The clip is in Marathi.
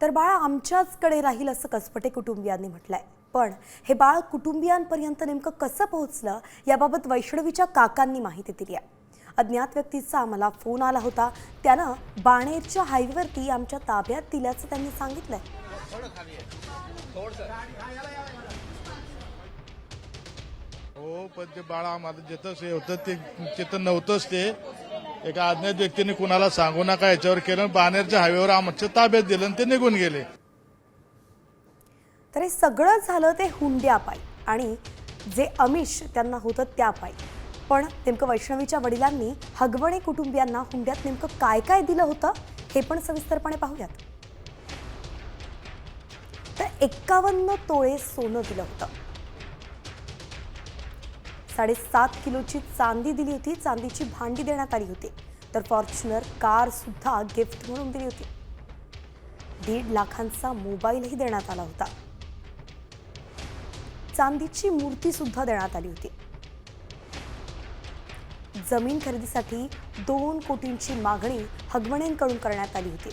तर बाळ आमच्याचकडे राहील असं कसपटे कुटुंबियांनी म्हटलंय. पण हे बाळ कुटुंबियांपर्यंत नेमकं कसं पोहोचलं याबाबत वैष्णवीच्या काकांनी माहिती दिली आहे. अज्ञात व्यक्तीचा मला फोन आला होता. त्यानं बाणेरच्या हायवेवरती आमच्या ताब्यात दिल्याचं त्यांनी सांगितलंय. हो पण ते बाळा आम्हाला जिथं होतं ते तिथं नव्हतंच ते एका अज्ञात व्यक्तीने कुणाला सांगू नका याच्यावर केलं बानेरच्या हायवेवर आमच्या ताब्यात दिलं आणि ते निघून गेले. तर हे सगळं झालं ते हुंड्या पायी आणि जे अमिष त्यांना होतं त्या पायी. पण नेमकं वैष्णवीच्या वडिलांनी हगवणे कुटुंबियांना हुंड्यात नेमकं काय काय दिलं होतं हे पण सविस्तरपणे पाहूयात. तर एक्कावन्न तोळे सोनं दिलं होतं. साडेसात किलोची चांदी दिली होती. चांदीची भांडी देण्यात आली होती. तर फॉर्च्युनर कार सुद्धा गिफ्ट म्हणून दिली होती. दीड लाखांचा मोबाईलही देण्यात आला होता. चांदीची मूर्ती सुद्धा देण्यात आली होती. जमीन खरेदीसाठी दोन कोटींची मागणी हगमणेंकडून करण्यात आली होती.